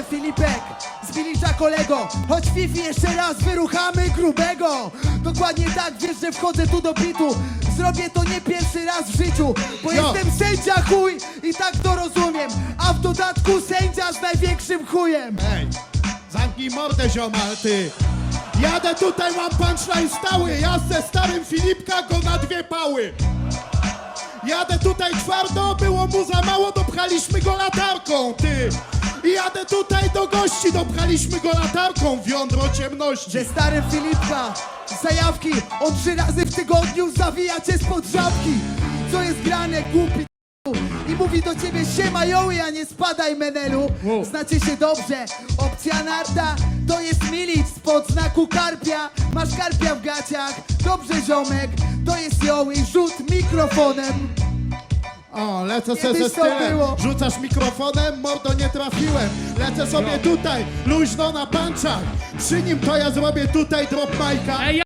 Jestem Filipek z kolego Choć Fifi jeszcze raz wyruchamy grubego Dokładnie tak, wiesz, że wchodzę tu do bitu Zrobię to nie pierwszy raz w życiu Bo Jo. jestem sędzia chuj i tak to rozumiem A w dodatku sędzia z największym chujem Ej, zamknij mordę ziomal, ty. Jadę tutaj, mam punchline stały. Ja ze starym Filipka go na dwie pały. Jadę tutaj twardo, było mu za mało, dopchaliśmy go latarką, ty. Jadę tutaj do gości, dopchaliśmy go latarką w jądro ciemności. Że starym Filipka zajawki On trzy razy w tygodniu zawija cię spod żabki. Co jest grane, głupi i mówi do ciebie siema joły, a nie spadaj menelu. Wow. Znacie się dobrze, opcja narta To jest milic spod znaku karpia. Masz karpia w gaciach, dobrze ziomek To jest joły, rzut mikrofonem O, lecę se Kiedyś ze to stylem. było. Rzucasz mikrofonem, mordo nie trafiłem. Lecę sobie tutaj, luźno na panczach. Przy nim to ja zrobię tutaj drop majka. Ej,